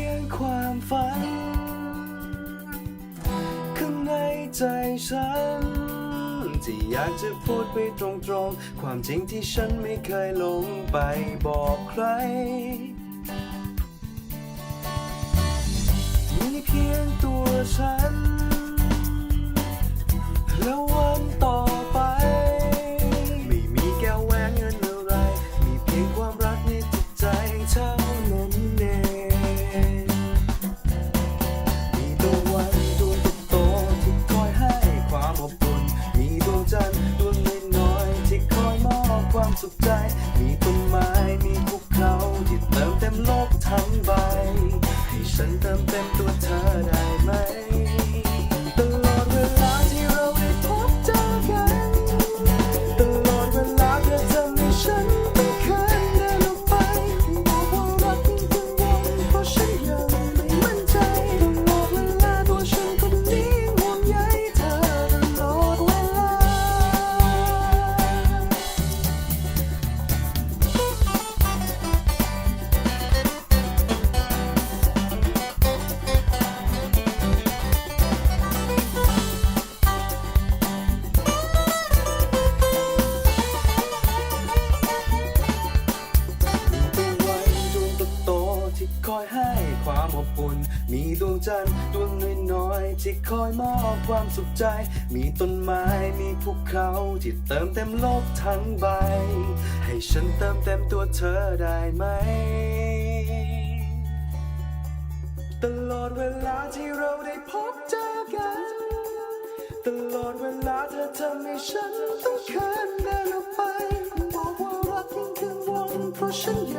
ียงความฝัน ข้างในใจฉัน ที่อยากจะพูดไปตรงๆ ความจริงที่ฉันไม่เคยลงไปบอกใคร มีเพียงตัวฉัน แล้ววันต่อไป ไม่มีแก้วแหวนเงินอะไร มีเพียงความรักในจิตใจเธอ ความสุขใจ มีต้นไม้ มีภูเขาที่เติมเต็มโลกทั้งใบ ให้ฉันเติมเต็ม ที่คอยให้ความอบอุ่น มีดวงจันทร์ดวงน้อยๆที่คอยมอบความสุขใจ มีต้นไม้มีภูเขาที่เติมเต็มโลกทั้งใบ ให้ฉันเติมเต็มตัวเธอได้ไหม ตลอดเวลาที่เราได้พบเจอกัน ตลอดเวลาเธอทำให้ฉันต้องเขินเดินออกไปบอกว่ารักยิ่งขึ้นวนเพราะฉัน